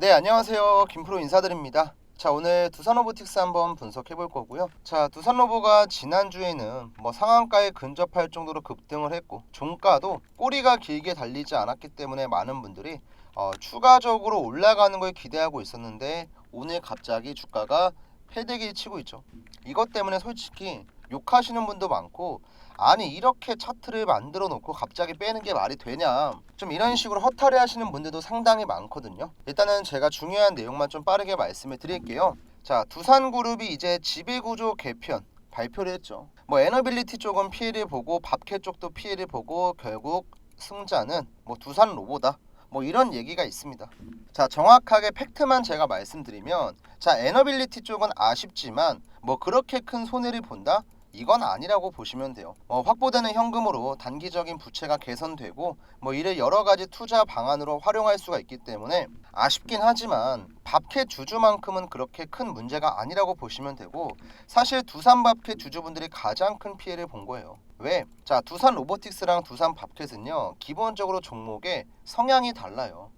네, 안녕하세요. 김프로 인사드립니다. 자, 오늘 두산로보틱스 한번 분석해 볼 거고요. 자, 두산로보가 지난주에는 뭐 상한가에 근접할 정도로 급등을 했고 종가도 꼬리가 길게 달리지 않았기 때문에 많은 분들이 어, 추가적으로 올라가는 걸 기대하고 있었는데 오늘 갑자기 주가가 패대기 치고 있죠. 이것 때문에 솔직히 욕하시는 분도 많고 아니 이렇게 차트를 만들어 놓고 갑자기 빼는 게 말이 되냐? 좀 이런 식으로 허탈해 하시는 분들도 상당히 많거든요. 일단은 제가 중요한 내용만 좀 빠르게 말씀을 드릴게요. 자 두산그룹이 이제 지배구조 개편 발표를 했죠. 뭐 에너빌리티 쪽은 피해를 보고 밥캐 쪽도 피해를 보고 결국 승자는 뭐 두산 로보다. 뭐 이런 얘기가 있습니다. 자 정확하게 팩트만 제가 말씀드리면 자 에너빌리티 쪽은 아쉽지만 뭐 그렇게 큰 손해를 본다? 이건 아니라고 보시면 돼요. 어, 확보되는 현금으로 단기적인 부채가 개선되고 뭐 이를 여러 가지 투자 방안으로 활용할 수가 있기 때문에 아쉽긴 하지만 밥캣 주주만큼은 그렇게 큰 문제가 아니라고 보시면 되고 사실 두산 밥캣 주주분들이 가장 큰 피해를 본 거예요. 왜? 자 두산 로보틱스랑 두산 밥캣은요 기본적으로 종목의 성향이 달라요.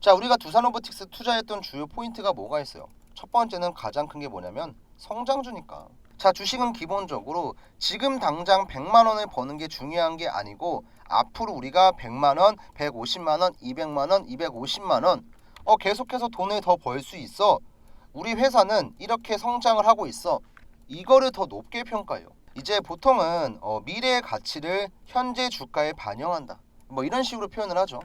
자 우리가 두산 로보틱스 투자했던 주요 포인트가 뭐가 있어요? 첫 번째는 가장 큰 게 뭐냐면 성장주니까. 자 주식은 기본적으로 지금 당장 100만 원을 버는 게 중요한 게 아니고 앞으로 우리가 100만 원, 150만 원, 200만 원, 250만 원 어, 계속해서 돈을 더 벌 수 있어. 우리 회사는 이렇게 성장을 하고 있어. 이거를 더 높게 평가해요. 이제 보통은 어, 미래의 가치를 현재 주가에 반영한다. 뭐 이런 식으로 표현을 하죠.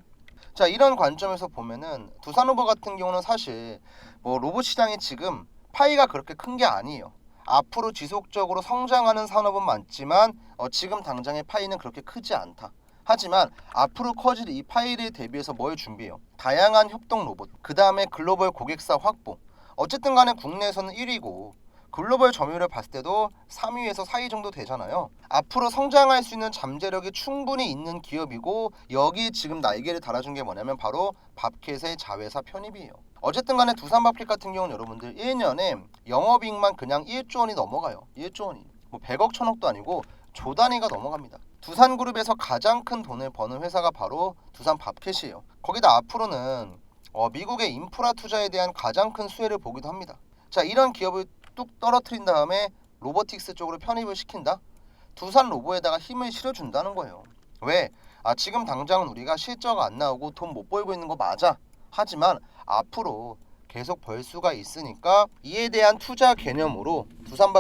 자 이런 관점에서 보면은 두산로버 같은 경우는 사실 뭐 로봇 시장이 지금 파이가 그렇게 큰 게 아니에요. 앞으로 지속적으로 성장하는 산업은 많지만 어, 지금 당장의 파이는 그렇게 크지 않다. 하지만 앞으로 커질 이 파이를 대비해서 뭘 준비해요? 다양한 협동 로봇, 그 다음에 글로벌 고객사 확보. 어쨌든 간에 국내에서는 1위고 글로벌 점유율을 봤을 때도 3위에서 4위 정도 되잖아요. 앞으로 성장할 수 있는 잠재력이 충분히 있는 기업이고 여기 지금 날개를 달아준 게 뭐냐면 바로 밥캣의 자회사 편입이에요. 어쨌든 간에 두산 밥캣 같은 경우는 여러분들 1년에 영업이익만 그냥 1조 원이 넘어가요. 1조 원이. 뭐 100억 천억도 아니고 조 단위가 넘어갑니다. 두산그룹에서 가장 큰 돈을 버는 회사가 바로 두산 밥캣이에요. 거기다 앞으로는 어, 미국의 인프라 투자에 대한 가장 큰 수혜를 보기도 합니다. 자 이런 기업을 뚝 떨어뜨린 다음에 로보틱스 쪽으로 편입을 시킨다. 두산 로보에다가 힘을 실어준다는 거예요. 왜? 아 지금 당장은 우리가 실적 안 나오고 돈 못 벌고 있는 거 맞아. 하지만 앞으로 계속 벌 수가 있으니까 이에 대한 투자 개념으로 두산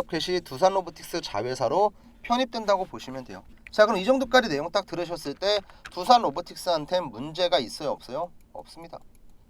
로보틱스 자회사로 편입된다고 보시면 돼요. 자 그럼 이 정도까지 내용 딱 들으셨을 때 두산 로보틱스한테 문제가 있어요 없어요? 없습니다.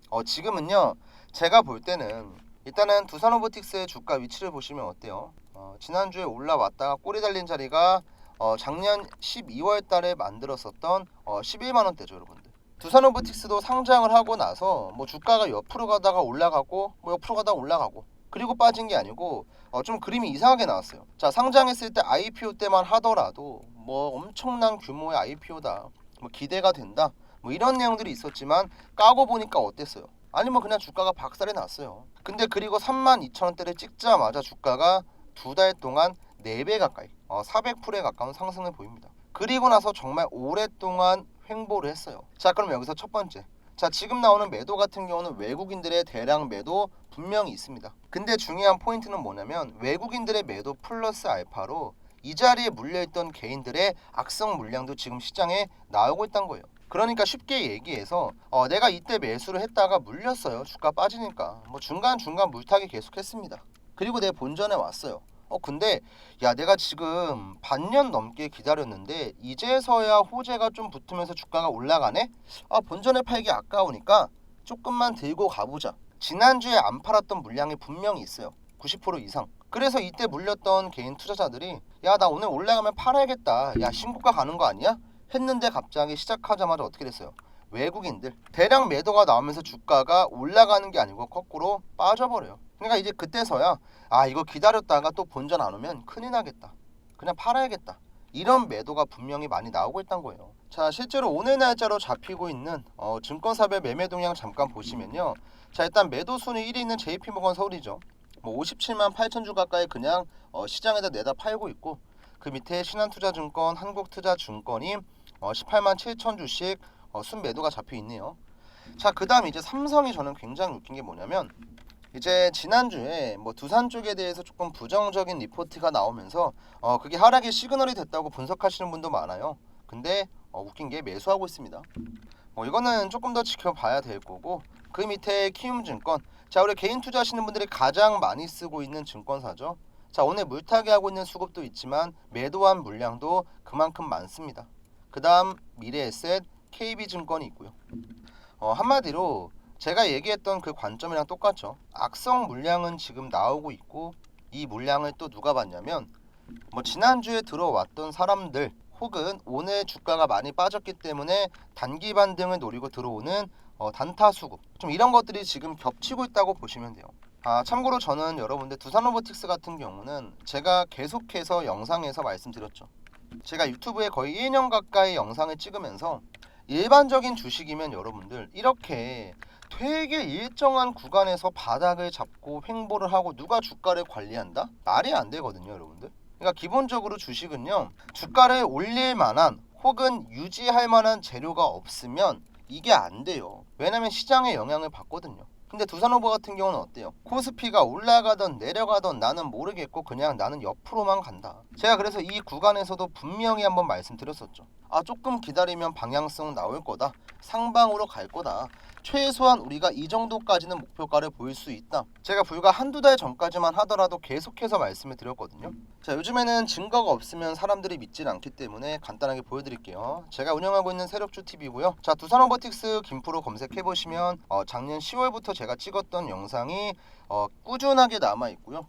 어 지금은요 제가 볼 때는 일단은 두산 로보틱스의 주가 위치를 보시면 어때요? 어, 지난주에 올라왔다가 꼬리 달린 자리가 어, 작년 12월 달에 만들었었던 어, 11만 원대죠 여러분들. 두산 로보틱스도 상장을 하고 나서 뭐 주가가 옆으로 가다가 올라가고 뭐 옆으로 가다가 올라가고 그리고 빠진 게 아니고 어, 좀 그림이 이상하게 나왔어요. 자 상장했을 때 IPO 때만 하더라도 뭐 엄청난 규모의 IPO다. 뭐 기대가 된다. 뭐 이런 내용들이 있었지만 까고 보니까 어땠어요? 아니 뭐 그냥 주가가 박살이 났어요. 근데 그리고 3만 2천 원대를 찍자마자 주가가 두 달 동안 4배 가까이 어, 400%에 가까운 상승을 보입니다. 그리고 나서 정말 오랫동안 횡보를 했어요. 자 그럼 여기서 첫 번째 자 지금 나오는 매도 같은 경우는 외국인들의 대량 매도 분명히 있습니다. 근데 중요한 포인트는 뭐냐면 외국인들의 매도 플러스 알파로 이 자리에 물려있던 개인들의 악성 물량도 지금 시장에 나오고 있다는 거예요. 그러니까 쉽게 얘기해서 어, 내가 이때 매수를 했다가 물렸어요. 주가 빠지니까 뭐 중간 중간 물타기 계속했습니다. 그리고 내 본전에 왔어요. 어 근데 야 내가 지금 반년 넘게 기다렸는데 이제서야 호재가 좀 붙으면서 주가가 올라가네. 아 본전에 팔기 아까우니까 조금만 들고 가보자. 지난주에 안 팔았던 물량이 분명히 있어요. 90% 이상. 그래서 이때 물렸던 개인 투자자들이 야 나 오늘 올라가면 팔아야겠다. 야 신고가 가는 거 아니야? 했는데 갑자기 시작하자마자 어떻게 됐어요? 외국인들 대량 매도가 나오면서 주가가 올라가는 게 아니고 거꾸로 빠져버려요. 그러니까 이제 그때서야 아 이거 기다렸다가 또 본전 안 오면 큰일 나겠다. 그냥 팔아야겠다. 이런 매도가 분명히 많이 나오고 있다는 거예요. 자 실제로 오늘 날짜로 잡히고 있는 어, 증권사별 매매 동향 잠깐 보시면요. 자 일단 매도 순위 1위는 JP모건 서울이죠. 뭐 57만 8천 주 가까이 그냥 어, 시장에다 내다 팔고 있고 그 밑에 신한투자증권, 한국투자증권이 어, 18만 7천 주씩 어, 순매도가 잡혀 있네요. 자, 그다음 이제 삼성이 저는 굉장히 웃긴 게 뭐냐면 이제 지난주에 뭐 두산 쪽에 대해서 조금 부정적인 리포트가 나오면서 어 그게 하락의 시그널이 됐다고 분석하시는 분도 많아요. 근데 어, 웃긴 게 매수하고 있습니다. 뭐 이거는 조금 더 지켜봐야 될 거고 그 밑에 키움증권 자 우리 개인 투자하시는 분들이 가장 많이 쓰고 있는 증권사죠. 자 오늘 물타기 하고 있는 수급도 있지만 매도한 물량도 그만큼 많습니다. 그 다음 미래에셋 KB증권이 있고요. 어, 한마디로 제가 얘기했던 그 관점이랑 똑같죠. 악성 물량은 지금 나오고 있고 이 물량을 또 누가 봤냐면 뭐 지난주에 들어왔던 사람들 혹은 오늘 주가가 많이 빠졌기 때문에 단기 반등을 노리고 들어오는 어, 단타 수급 좀 이런 것들이 지금 겹치고 있다고 보시면 돼요. 아 참고로 저는 여러분들 두산 로보틱스 같은 경우는 제가 계속해서 영상에서 말씀드렸죠. 제가 유튜브에 거의 1년 가까이 영상을 찍으면서 일반적인 주식이면 여러분들 이렇게 되게 일정한 구간에서 바닥을 잡고 횡보를 하고 누가 주가를 관리한다? 말이 안 되거든요, 여러분들. 그러니까 기본적으로 주식은요. 주가를 올릴 만한 혹은 유지할 만한 재료가 없으면 이게 안 돼요. 왜냐면 시장의 영향을 받거든요. 근데 두산 오버 같은 경우는 어때요? 코스피가 올라가던 내려가던 나는 모르겠고 그냥 나는 옆으로만 간다. 제가 그래서 이 구간에서도 분명히 한번 말씀드렸었죠. 아 조금 기다리면 방향성 나올 거다. 상방으로 갈 거다. 최소한 우리가 이 정도까지는 목표가를 보일 수 있다. 제가 불과 한두 달 전까지만 하더라도 계속해서 말씀을 드렸거든요. 자, 요즘에는 증거가 없으면 사람들이 믿질 않기 때문에 간단하게 보여드릴게요. 제가 운영하고 있는 세력주 TV고요. 자, 두산 오버틱스 김프로 검색해 보시면 어, 작년 10월부터 제가 찍었던 영상이 어, 꾸준하게 남아 있고요.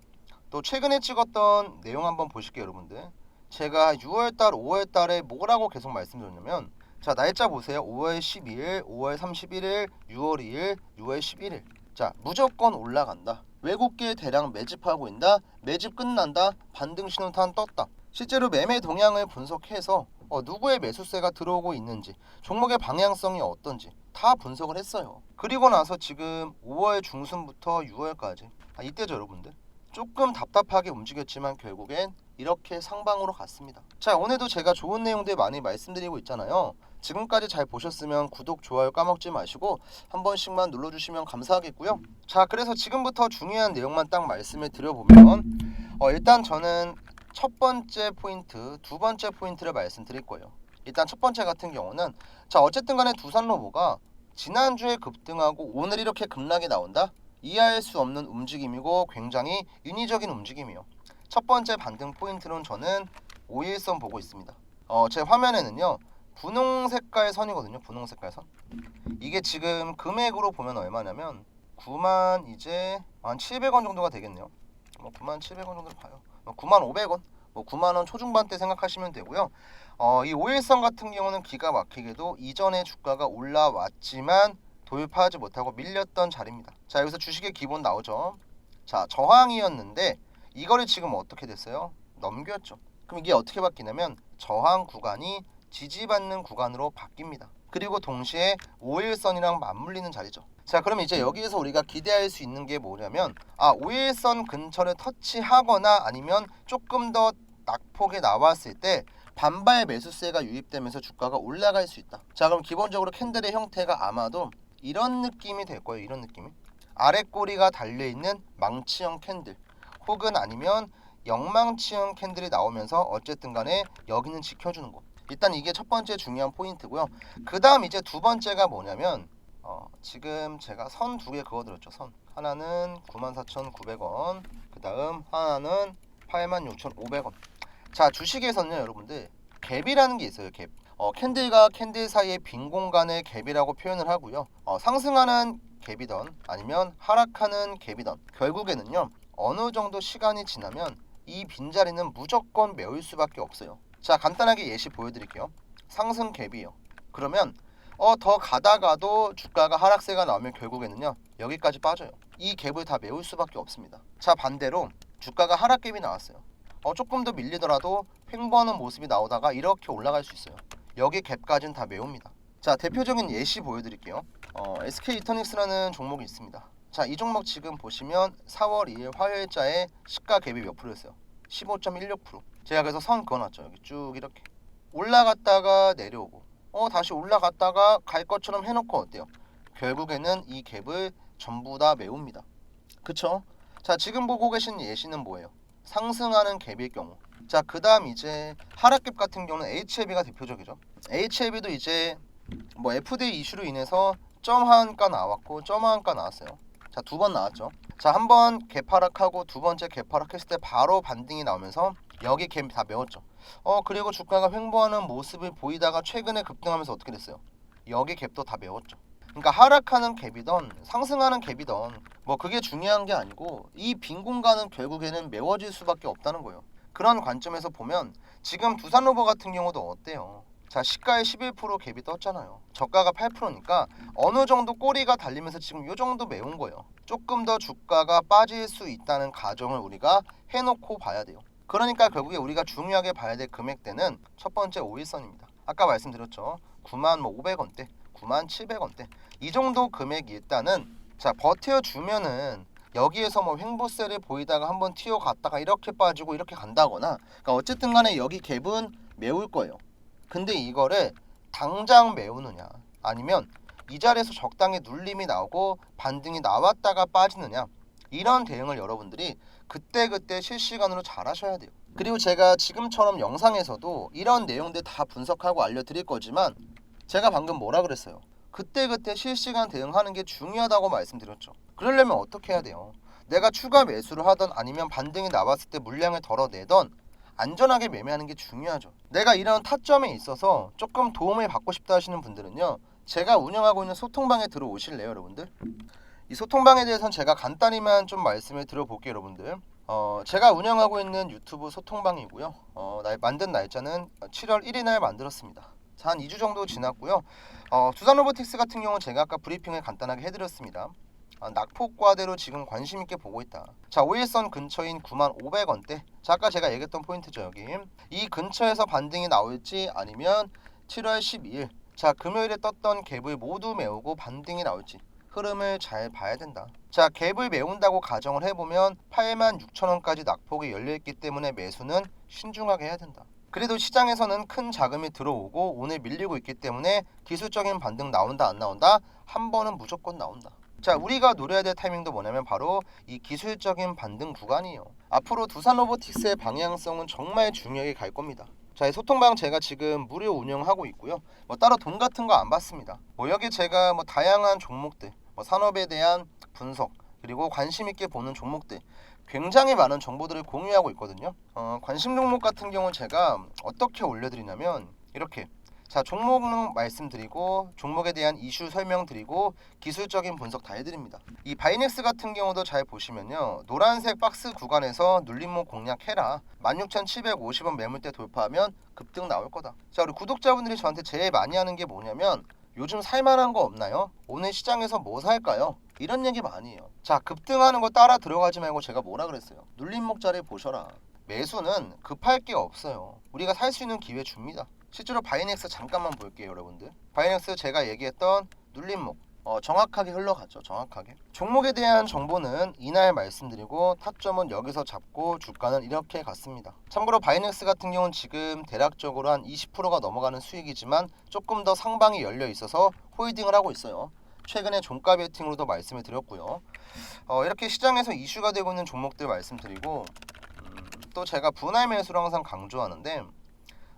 또 최근에 찍었던 내용 한번 보실게요, 여러분들. 제가 6월달, 5월달에 뭐라고 계속 말씀드렸냐면 자 날짜 보세요. 5월 12일 5월 31일 6월 2일 6월 11일 자 무조건 올라간다. 외국계 대량 매집하고 있다. 매집 끝난다. 반등 신호탄 떴다. 실제로 매매 동향을 분석해서 어, 누구의 매수세가 들어오고 있는지 종목의 방향성이 어떤지 다 분석을 했어요. 그리고 나서 지금 5월 중순부터 6월까지. 아, 이때죠 여러분들? 조금 답답하게 움직였지만 결국엔 이렇게 상방으로 갔습니다. 자, 오늘도 제가 좋은 내용들 많이 말씀드리고 있잖아요. 지금까지 잘 보셨으면 구독, 좋아요 까먹지 마시고 한 번씩만 눌러주시면 감사하겠고요. 자, 그래서 지금부터 중요한 내용만 딱 말씀을 드려보면 어, 일단 저는 첫 번째 포인트, 두 번째 포인트를 말씀드릴 거예요. 일단 첫 번째 같은 경우는 자, 어쨌든 간에 두산 로보가 지난주에 급등하고 오늘 이렇게 급락이 나온다? 이해할 수 없는 움직임이고 굉장히 인위적인 움직임이요. 첫 번째 반등 포인트는 저는 5일선 보고 있습니다. 어, 제 화면에는요. 분홍 색깔 선이거든요. 분홍 색깔 선. 이게 지금 금액으로 보면 얼마냐면 9만 이제 한 700원 정도가 되겠네요. 뭐 9만 700원 정도 봐요. 뭐 9만 500원. 뭐 9만 원 초중반대 생각하시면 되고요. 어, 이 5일선 같은 경우는 기가 막히게도 이전에 주가가 올라왔지만 돌파하지 못하고 밀렸던 자리입니다. 자, 여기서 주식의 기본 나오죠. 자, 저항이었는데 이거를 지금 어떻게 됐어요? 넘겼죠. 그럼 이게 어떻게 바뀌냐면 저항 구간이 지지받는 구간으로 바뀝니다. 그리고 동시에 5일선이랑 맞물리는 자리죠. 자, 그럼 이제 여기에서 우리가 기대할 수 있는 게 뭐냐면 아, 5일선 근처를 터치하거나 아니면 조금 더 낙폭에 나왔을 때 반발 매수세가 유입되면서 주가가 올라갈 수 있다. 자, 그럼 기본적으로 캔들의 형태가 아마도 이런 느낌이 될 거예요. 이런 느낌이. 아래 꼬리가 달려 있는 망치형 캔들. 혹은 아니면 영망치형 캔들이 나오면서 어쨌든 간에 여기는 지켜주는 거. 일단 이게 첫 번째 중요한 포인트고요. 그 다음 이제 두 번째가 뭐냐면 어, 지금 제가 선 두 개 그어드렸죠. 선 하나는 94,900원, 그 다음 하나는 86,500원. 자 주식에서는요, 여러분들 갭이라는 게 있어요. 갭. 어, 캔들과 캔들 사이의 빈 공간을 갭이라고 표현을 하고요. 어, 상승하는 갭이던 아니면 하락하는 갭이던 결국에는요 어느 정도 시간이 지나면 이 빈자리는 무조건 메울 수밖에 없어요. 자 간단하게 예시 보여드릴게요. 상승 갭이요. 그러면 어 더 가다가도 주가가 하락세가 나오면 결국에는요 여기까지 빠져요. 이 갭을 다 메울 수밖에 없습니다. 자 반대로 주가가 하락 갭이 나왔어요. 어 조금 더 밀리더라도 횡보하는 모습이 나오다가 이렇게 올라갈 수 있어요. 여기 갭까지는 다 메웁니다. 자 대표적인 예시 보여드릴게요. 어, SK 이터닉스라는 종목이 있습니다. 자, 이 종목 지금 보시면 4월 2일 화요일자에 시가 갭이 몇 프로였어요? 15.16%. 제가 그래서 선 그어놨죠. 여기 쭉 이렇게 올라갔다가 내려오고, 어 다시 올라갔다가 갈 것처럼 해놓고 어때요? 결국에는 이 갭을 전부 다 메웁니다. 그쵸? 자 지금 보고 계신 예시는 뭐예요? 상승하는 갭일 경우. 자 그 다음 이제 하락갭 같은 경우는 HLB가 대표적이죠. HLB도 이제 뭐 FD 이슈로 인해서 점 하한가 나왔고 점 하한가 나왔어요. 자 두 번 나왔죠. 자 한 번 개파락하고 두 번째 개파락했을 때 바로 반등이 나오면서 여기 갭다 메웠죠. 어 그리고 주가가 횡보하는 모습을 보이다가 최근에 급등하면서 어떻게 됐어요? 여기 갭도 다 메웠죠. 그러니까 하락하는 갭이던 상승하는 갭이던 뭐 그게 중요한 게 아니고 이 빈 공간은 결국에는 메워질 수밖에 없다는 거예요. 그런 관점에서 보면 지금 두산로버 같은 경우도 어때요? 자 시가에 11% 갭이 떴잖아요. 저가가 8%니까 어느 정도 꼬리가 달리면서 지금 요 정도 메운 거예요. 조금 더 주가가 빠질 수 있다는 가정을 우리가 해놓고 봐야 돼요. 그러니까 결국에 우리가 중요하게 봐야 될 금액대는 첫 번째 5일선입니다. 아까 말씀드렸죠. 9만 뭐 500원대, 9만 700원대 이 정도 금액이 일단은 자 버텨주면은 여기에서 뭐 횡보세를 보이다가 한번 튀어갔다가 이렇게 빠지고 이렇게 간다거나 그러니까 어쨌든 간에 여기 갭은 메울 거예요. 근데 이거를 당장 메우느냐 아니면 이 자리에서 적당히 눌림이 나오고 반등이 나왔다가 빠지느냐 이런 대응을 여러분들이 그때그때 실시간으로 잘 하셔야 돼요. 그리고 제가 지금처럼 영상에서도 이런 내용들 다 분석하고 알려드릴 거지만 제가 방금 뭐라 그랬어요? 그때그때 실시간 대응하는 게 중요하다고 말씀드렸죠. 그러려면 어떻게 해야 돼요? 내가 추가 매수를 하던 아니면 반등이 나왔을 때 물량을 덜어내던 안전하게 매매하는 게 중요하죠. 내가 이런 타점에 있어서 조금 도움을 받고 싶다 하시는 분들은요. 제가 운영하고 있는 소통방에 들어오실래요, 여러분들? 이 소통방에 대해서는 제가 간단히만 좀 말씀을 드려볼게요, 여러분들. 어, 제가 운영하고 있는 유튜브 소통방이고요. 어, 날, 만든 날짜는 7월 1일 날 만들었습니다. 자, 한 2주 정도 지났고요. 어, 두산 로보틱스 같은 경우는 제가 아까 브리핑을 간단하게 해드렸습니다. 아, 낙폭과대로 지금 관심 있게 보고 있다. 자, 5일선 근처인 9만 500원대. 자, 아까 제가 얘기했던 포인트죠, 여기. 이 근처에서 반등이 나올지 아니면 7월 12일. 자, 금요일에 떴던 갭을 모두 메우고 반등이 나올지 흐름을 잘 봐야 된다. 자, 갭을 메운다고 가정을 해보면 8만 6천 원까지 낙폭이 열려 있기 때문에 매수는 신중하게 해야 된다. 그래도 시장에서는 큰 자금이 들어오고 오늘 밀리고 있기 때문에 기술적인 반등 나온다 안 나온다 한 번은 무조건 나온다. 자 우리가 노려야 될 타이밍도 뭐냐면 바로 이 기술적인 반등 구간이에요. 앞으로 두산 로보틱스의 방향성은 정말 중요하게 갈 겁니다. 자, 이 소통방 제가 지금 무료 운영하고 있고요. 뭐 따로 돈 같은 거 안 받습니다. 뭐 여기 제가 뭐 다양한 종목들, 뭐 산업에 대한 분석 그리고 관심 있게 보는 종목들 굉장히 많은 정보들을 공유하고 있거든요. 어, 관심 종목 같은 경우 제가 어떻게 올려드리냐면 이렇게 자 종목은 말씀드리고 종목에 대한 이슈 설명드리고 기술적인 분석 다 해드립니다. 이 바이넥스 같은 경우도 잘 보시면요 노란색 박스 구간에서 눌림목 공략해라 16,750원 매물대 돌파하면 급등 나올 거다. 자 우리 구독자분들이 저한테 제일 많이 하는 게 뭐냐면 요즘 살만한 거 없나요? 오늘 시장에서 뭐 살까요? 이런 얘기 많이 해요. 자, 급등하는 거 따라 들어가지 말고 제가 뭐라 그랬어요? 눌림목 자리 보셔라. 매수는 급할 게 없어요. 우리가 살 수 있는 기회 줍니다. 실제로 바이넥스 잠깐만 볼게요, 여러분들. 바이넥스 제가 얘기했던 눌림목 어, 정확하게 흘러갔죠. 정확하게. 종목에 대한 정보는 이날 말씀드리고 타점은 여기서 잡고 주가는 이렇게 갔습니다. 참고로 바이넥스 같은 경우는 지금 대략적으로 한 20%가 넘어가는 수익이지만 조금 더 상방이 열려 있어서 홀딩을 하고 있어요. 최근에 종가 베팅으로도 말씀을 드렸고요. 어, 이렇게 시장에서 이슈가 되고 있는 종목들 말씀드리고 음, 또 제가 분할 매수를 항상 강조하는데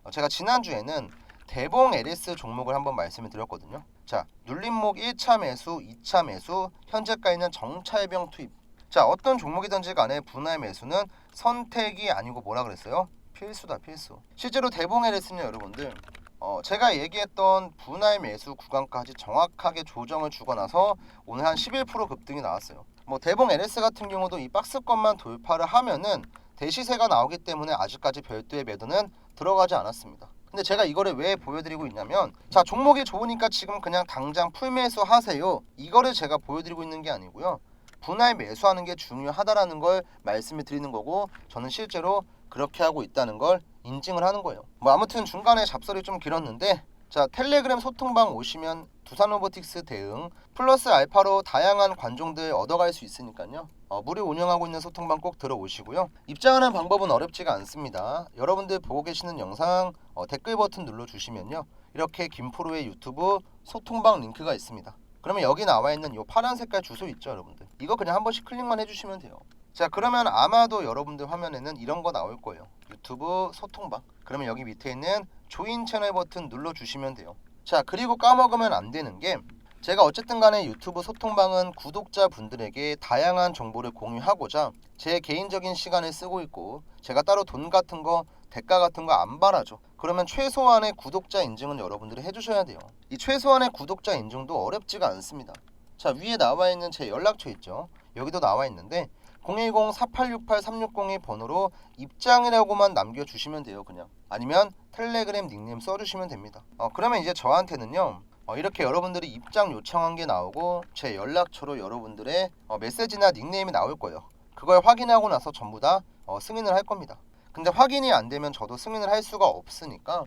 어, 제가 지난주에는 대봉 LS 종목을 한번 말씀을 드렸거든요. 자, 눌림목 1차 매수, 2차 매수, 현재가 있는 정찰병 투입. 자, 어떤 종목이든지 간에 분할 매수는 선택이 아니고 뭐라 그랬어요? 필수다, 필수. 실제로 대봉 LS는요, 여러분들. 어, 제가 얘기했던 분할 매수 구간까지 정확하게 조정을 주고 나서 오늘 한 11% 급등이 나왔어요. 뭐 대봉 LS 같은 경우도 이 박스권만 돌파를 하면은 대시세가 나오기 때문에 아직까지 별도의 매도는 들어가지 않았습니다. 근데 제가 이거를 왜 보여드리고 있냐면 자 종목이 좋으니까 지금 그냥 당장 풀매수 하세요. 이거를 제가 보여드리고 있는 게 아니고요. 분할 매수하는 게 중요하다라는 걸 말씀을 드리는 거고 저는 실제로 그렇게 하고 있다는 걸 인증을 하는 거예요. 뭐 아무튼 중간에 잡설이 좀 길었는데 자 텔레그램 소통방 오시면 두산 로보틱스 대응 플러스 알파로 다양한 관종들 얻어갈 수 있으니까요. 어, 무료 운영하고 있는 소통방 꼭 들어오시고요. 입장하는 방법은 어렵지가 않습니다. 여러분들 보고 계시는 영상 어, 댓글 버튼 눌러주시면요. 이렇게 김프로의 유튜브 소통방 링크가 있습니다. 그러면 여기 나와 있는 이 파란 색깔 주소 있죠, 여러분들. 이거 그냥 한 번씩 클릭만 해주시면 돼요. 자, 그러면 아마도 여러분들 화면에는 이런 거 나올 거예요. 유튜브 소통방. 그러면 여기 밑에 있는 조인 채널 버튼 눌러주시면 돼요. 자, 그리고 까먹으면 안 되는 게 제가 어쨌든 간에 유튜브 소통방은 구독자분들에게 다양한 정보를 공유하고자 제 개인적인 시간을 쓰고 있고 제가 따로 돈 같은 거 대가 같은 거 안 바라죠. 그러면 최소한의 구독자 인증은 여러분들이 해주셔야 돼요. 이 최소한의 구독자 인증도 어렵지가 않습니다. 자 위에 나와 있는 제 연락처 있죠. 여기도 나와 있는데 010-4868-360의 번호로 입장이라고만 남겨주시면 돼요. 그냥 아니면 텔레그램 닉네임 써주시면 됩니다. 어, 그러면 이제 저한테는요. 어, 이렇게 여러분들이 입장 요청한 게 나오고 제 연락처로 여러분들의 어, 메시지나 닉네임이 나올 거예요. 그걸 확인하고 나서 전부 다 어, 승인을 할 겁니다. 근데 확인이 안 되면 저도 승인을 할 수가 없으니까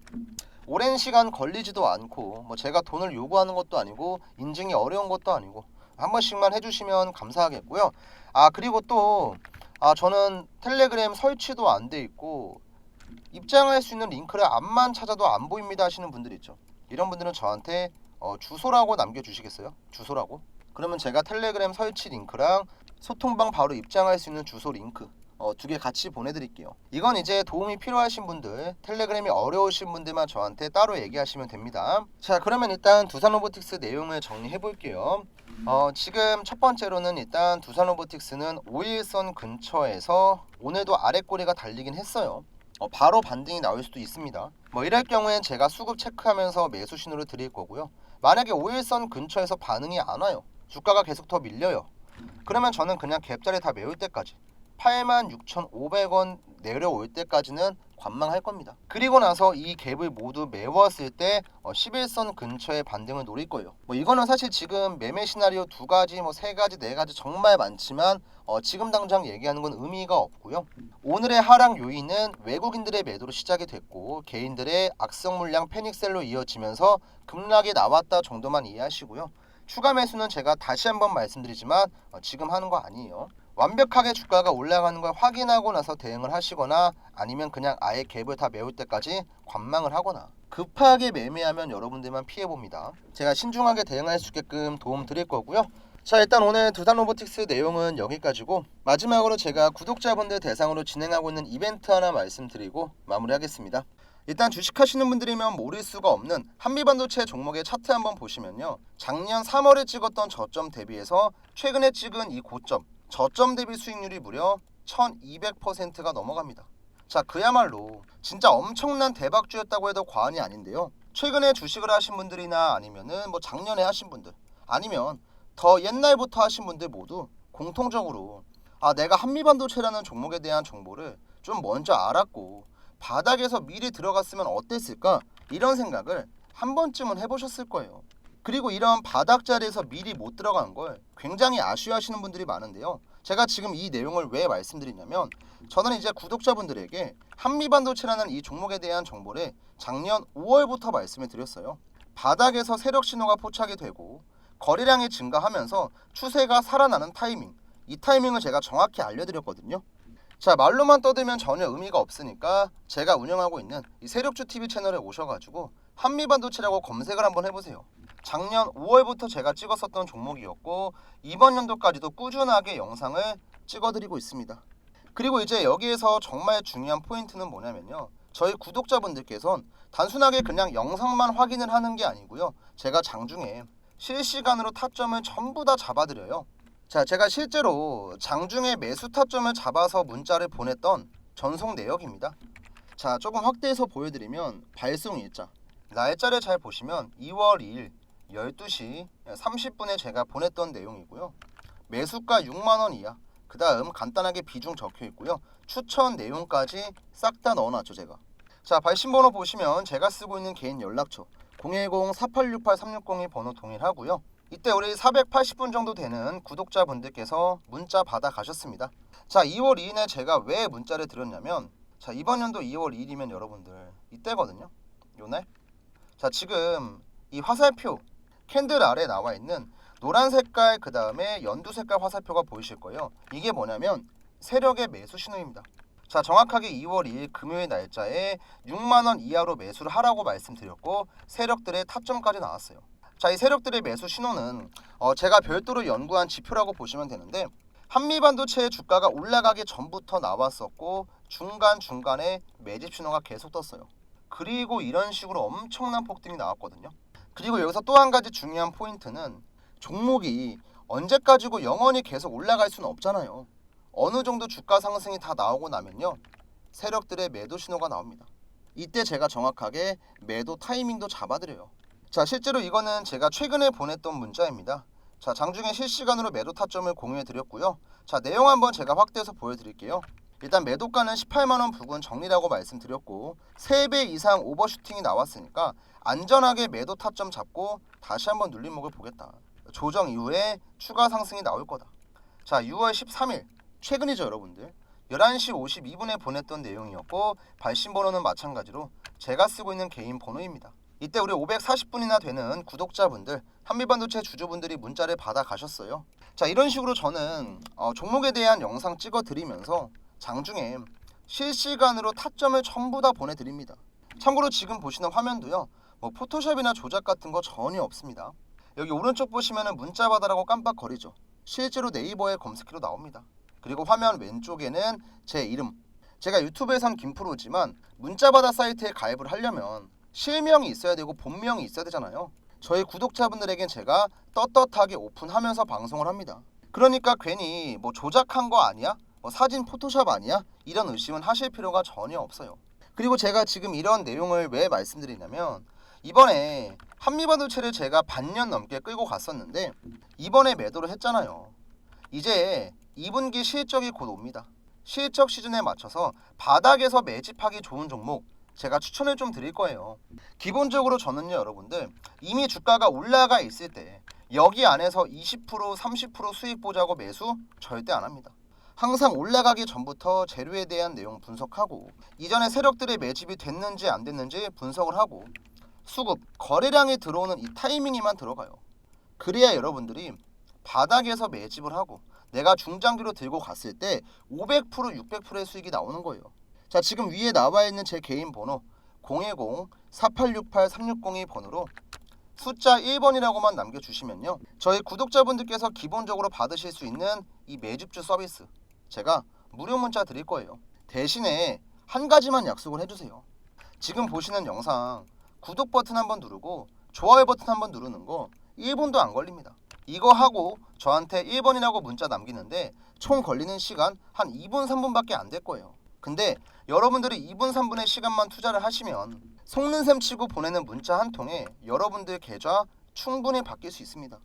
오랜 시간 걸리지도 않고 뭐 제가 돈을 요구하는 것도 아니고 인증이 어려운 것도 아니고 한 번씩만 해주시면 감사하겠고요. 아 그리고 또 아 저는 텔레그램 설치도 안 돼 있고 입장할 수 있는 링크를 앞만 찾아도 안 보입니다 하시는 분들 있죠. 이런 분들은 저한테 어, 주소라고 남겨주시겠어요? 주소라고? 그러면 제가 텔레그램 설치 링크랑 소통방 바로 입장할 수 있는 주소 링크 어, 두 개 같이 보내드릴게요. 이건 이제 도움이 필요하신 분들, 텔레그램이 어려우신 분들만 저한테 따로 얘기하시면 됩니다. 자, 그러면 일단 두산 로보틱스 내용을 정리해 볼게요. 어, 지금 첫 번째로는 일단 두산 로보틱스는 5일선 근처에서 오늘도 아랫꼬리가 달리긴 했어요. 어, 바로 반등이 나올 수도 있습니다. 뭐 이럴 경우엔 제가 수급 체크하면서 매수 신호를 드릴 거고요. 만약에 5일선 근처에서 반응이 안 와요. 주가가 계속 더 밀려요. 그러면 저는 그냥 갭자리 다 메울 때까지 86,500원 내려올 때까지는 관망할 겁니다. 그리고 나서 이 갭을 모두 메웠을 때 어, 11선 근처의 반등을 노릴 거예요. 뭐 이거는 사실 지금 매매 시나리오 두 가지, 뭐 세 가지, 네 가지 정말 많지만 어, 지금 당장 얘기하는 건 의미가 없고요. 오늘의 하락 요인은 외국인들의 매도로 시작이 됐고 개인들의 악성 물량 패닉셀로 이어지면서 급락이 나왔다 정도만 이해하시고요. 추가 매수는 제가 다시 한번 말씀드리지만 어, 지금 하는 거 아니에요. 완벽하게 주가가 올라가는 걸 확인하고 나서 대응을 하시거나 아니면 그냥 아예 갭을 다 메울 때까지 관망을 하거나 급하게 매매하면 여러분들만 피해 봅니다. 제가 신중하게 대응할 수 있게끔 도움 드릴 거고요. 자 일단 오늘 두산 로보틱스 내용은 여기까지고 마지막으로 제가 구독자분들 대상으로 진행하고 있는 이벤트 하나 말씀드리고 마무리하겠습니다. 일단 주식하시는 분들이면 모를 수가 없는 한미반도체 종목의 차트 한번 보시면요. 작년 3월에 찍었던 저점 대비해서 최근에 찍은 이 고점 저점 대비 수익률이 무려 1200%가 넘어갑니다. 자, 그야말로 진짜 엄청난 대박주였다고 해도 과언이 아닌데요. 최근에 주식을 하신 분들이나 아니면은 뭐 작년에 하신 분들 아니면 더 옛날부터 하신 분들 모두 공통적으로 아, 내가 한미반도체라는 종목에 대한 정보를 좀 먼저 알았고 바닥에서 미리 들어갔으면 어땠을까? 이런 생각을 한 번쯤은 해보셨을 거예요. 그리고 이런 바닥 자리에서 미리 못 들어간 걸 굉장히 아쉬워하시는 분들이 많은데요. 제가 지금 이 내용을 왜 말씀드리냐면 저는 이제 구독자분들에게 한미반도체라는 이 종목에 대한 정보를 작년 5월부터 말씀을 드렸어요. 바닥에서 세력 신호가 포착이 되고 거래량이 증가하면서 추세가 살아나는 타이밍, 이 타이밍을 제가 정확히 알려드렸거든요. 자 말로만 떠들면 전혀 의미가 없으니까 제가 운영하고 있는 이 세력주 TV 채널에 오셔가지고 한미반도체라고 검색을 한번 해보세요. 작년 5월부터 제가 찍었었던 종목이었고 이번 연도까지도 꾸준하게 영상을 찍어드리고 있습니다. 그리고 이제 여기에서 정말 중요한 포인트는 뭐냐면요. 저희 구독자분들께선 단순하게 그냥 영상만 확인을 하는 게 아니고요. 제가 장중에 실시간으로 타점을 전부 다 잡아드려요. 자, 제가 실제로 장중에 매수 타점을 잡아서 문자를 보냈던 전송 내역입니다. 자, 조금 확대해서 보여드리면 발송 일자. 날짜를 잘 보시면 2월 2일 12시 30분에 제가 보냈던 내용이고요. 매수가 6만 원 이하. 그 다음 간단하게 비중 적혀 있고요. 추천 내용까지 싹 다 넣어놨죠 제가. 자 발신번호 보시면 제가 쓰고 있는 개인 연락처 010-4868-360이 번호 동일하고요. 이때 우리 480분 정도 되는 구독자분들께서 문자 받아 가셨습니다. 자 2월 2일에 제가 왜 문자를 드렸냐면 자 이번 연도 2월 2일이면 여러분들 이때거든요. 요날. 자 지금 이 화살표 캔들 아래 나와 있는 노란 색깔 그 다음에 연두 색깔 화살표가 보이실 거예요. 이게 뭐냐면 세력의 매수 신호입니다. 자 정확하게 2월 2일 금요일 날짜에 6만 원 이하로 매수를 하라고 말씀드렸고 세력들의 타점까지 나왔어요. 자, 이 세력들의 매수 신호는 어, 제가 별도로 연구한 지표라고 보시면 되는데 한미반도체의 주가가 올라가기 전부터 나왔었고 중간 중간에 매집 신호가 계속 떴어요. 그리고 이런 식으로 엄청난 폭등이 나왔거든요. 그리고 여기서 또 한 가지 중요한 포인트는 종목이 언제 까지고 영원히 계속 올라갈 수는 없잖아요. 어느 정도 주가 상승이 다 나오고 나면요. 세력들의 매도 신호가 나옵니다. 이때 제가 정확하게 매도 타이밍도 잡아드려요. 자, 실제로 이거는 제가 최근에 보냈던 문자입니다. 자, 장중에 실시간으로 매도 타점을 공유해 드렸고요. 자, 내용 한번 제가 확대해서 보여드릴게요. 일단 매도가는 18만 원 부근 정리라고 말씀드렸고 3배 이상 오버슈팅이 나왔으니까 안전하게 매도 타점 잡고 다시 한번 눌림목을 보겠다. 조정 이후에 추가 상승이 나올 거다. 자, 6월 13일 최근이죠, 여러분들. 11시 52분에 보냈던 내용이었고 발신 번호는 마찬가지로 제가 쓰고 있는 개인 번호입니다. 이때 우리 540분이나 되는 구독자분들 한미반도체 주주분들이 문자를 받아 가셨어요. 자 이런 식으로 저는 어, 종목에 대한 영상 찍어 드리면서 장중에 실시간으로 타점을 전부 다 보내드립니다. 참고로 지금 보시는 화면도요. 뭐 포토샵이나 조작 같은 거 전혀 없습니다. 여기 오른쪽 보시면은 문자 받아라고 깜빡거리죠. 실제로 네이버에 검색해도 나옵니다. 그리고 화면 왼쪽에는 제 이름. 제가 유튜브에선 김프로지만 문자받아 사이트에 가입을 하려면 실명이 있어야 되고 본명이 있어야 되잖아요. 저희 구독자분들에겐 제가 떳떳하게 오픈하면서 방송을 합니다. 그러니까 괜히 뭐 조작한 거 아니야? 뭐 사진 포토샵 아니야? 이런 의심은 하실 필요가 전혀 없어요. 그리고 제가 지금 이런 내용을 왜 말씀드리냐면 이번에 한미반도체를 제가 반년 넘게 끌고 갔었는데 이번에 매도를 했잖아요. 이제 2분기 실적이 곧 옵니다. 실적 시즌에 맞춰서 바닥에서 매집하기 좋은 종목 제가 추천을 좀 드릴 거예요. 기본적으로 저는요, 여러분들 이미 주가가 올라가 있을 때 여기 안에서 20% 30% 수익 보자고 매수 절대 안 합니다. 항상 올라가기 전부터 재료에 대한 내용 분석하고 이전에 세력들의 매집이 됐는지 안 됐는지 분석을 하고 수급 거래량이 들어오는 이 타이밍에만 들어가요. 그래야 여러분들이 바닥에서 매집을 하고 내가 중장기로 들고 갔을 때 500% 600%의 수익이 나오는 거예요. 자 지금 위에 나와 있는 제 개인 번호 010-4868-360이 번호로 숫자 1번이라고만 남겨주시면요. 저희 구독자분들께서 기본적으로 받으실 수 있는 이 매집주 서비스 제가 무료 문자 드릴 거예요. 대신에 한 가지만 약속을 해주세요. 지금 보시는 영상 구독 버튼 한번 누르고 좋아요 버튼 한번 누르는 거 1분도 안 걸립니다. 이거 하고 저한테 1번이라고 문자 남기는데 총 걸리는 시간 한 2분 3분밖에 안 될 거예요. 근데 여러분들이 2분 3분의 시간만 투자를 하시면 속는 셈 치고 보내는 문자 한 통에 여러분들 계좌 충분히 바뀔 수 있습니다.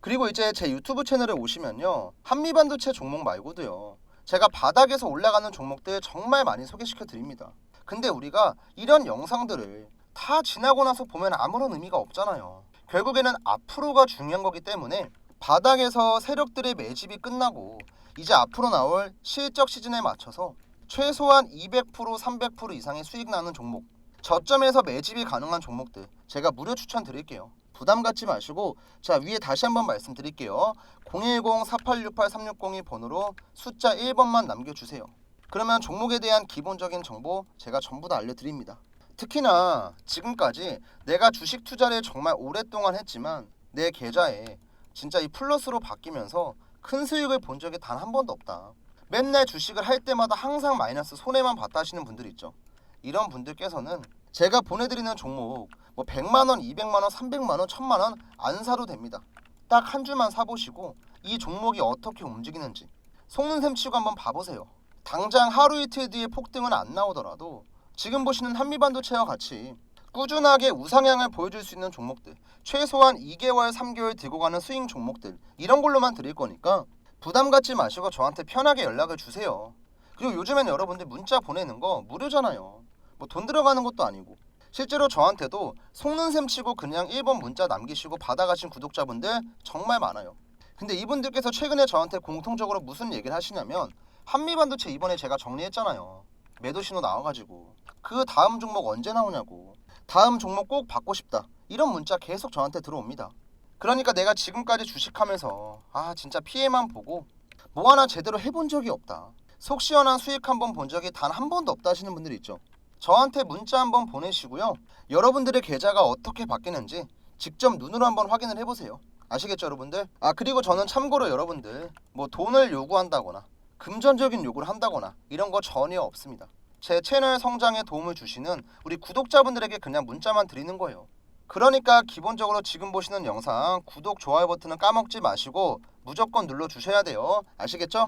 그리고 이제 제 유튜브 채널에 오시면요. 한미반도체 종목 말고도요. 제가 바닥에서 올라가는 종목들 정말 많이 소개시켜 드립니다. 근데 우리가 이런 영상들을 다 지나고 나서 보면 아무런 의미가 없잖아요. 결국에는 앞으로가 중요한 거기 때문에 바닥에서 세력들의 매집이 끝나고 이제 앞으로 나올 실적 시즌에 맞춰서 최소한 200% 300% 이상의 수익 나는 종목 저점에서 매집이 가능한 종목들 제가 무료 추천 드릴게요. 부담 갖지 마시고 자 위에 다시 한번 말씀드릴게요. 010-4868-360이 번호로 숫자 1번만 남겨주세요. 그러면 종목에 대한 기본적인 정보 제가 전부 다 알려드립니다. 특히나 지금까지 내가 주식 투자를 정말 오랫동안 했지만 내 계좌에 진짜 이 플러스로 바뀌면서 큰 수익을 본 적이 단 한 번도 없다. 맨날 주식을 할 때마다 항상 마이너스 손해만 봤다 하시는 분들 있죠. 이런 분들께서는 제가 보내드리는 종목 뭐 100만 원, 200만 원, 300만 원, 1000만 원 안 사도 됩니다. 딱 한 주만 사 보시고 이 종목이 어떻게 움직이는지 속는 셈 치고 한번 봐 보세요. 당장 하루 이틀 뒤에 폭등은 안 나오더라도 지금 보시는 한미반도체와 같이 꾸준하게 우상향을 보여줄 수 있는 종목들 최소한 2개월, 3개월 들고 가는 스윙 종목들 이런 걸로만 드릴 거니까 부담 갖지 마시고 저한테 편하게 연락을 주세요. 그리고 요즘에는 여러분들 문자 보내는 거 무료잖아요. 뭐 돈 들어가는 것도 아니고 실제로 저한테도 속는 셈 치고 그냥 1번 문자 남기시고 받아가신 구독자분들 정말 많아요. 근데 이분들께서 최근에 저한테 공통적으로 무슨 얘기를 하시냐면 한미반도체 이번에 제가 정리했잖아요. 매도 신호 나와가지고 그 다음 종목 언제 나오냐고 다음 종목 꼭 받고 싶다 이런 문자 계속 저한테 들어옵니다. 그러니까 내가 지금까지 주식하면서 아 진짜 피해만 보고 뭐 하나 제대로 해본 적이 없다. 속 시원한 수익 한 번 본 적이 단 한 번도 없다 하시는 분들 있죠. 저한테 문자 한번 보내시고요. 여러분들의 계좌가 어떻게 바뀌는지 직접 눈으로 한번 확인을 해보세요. 아시겠죠, 여러분들? 아 그리고 저는 참고로 여러분들 뭐 돈을 요구한다거나 금전적인 요구를 한다거나 이런 거 전혀 없습니다. 제 채널 성장에 도움을 주시는 우리 구독자분들에게 그냥 문자만 드리는 거예요. 그러니까 기본적으로 지금 보시는 영상 구독, 좋아요 버튼은 까먹지 마시고 무조건 눌러 주셔야 돼요. 아시겠죠?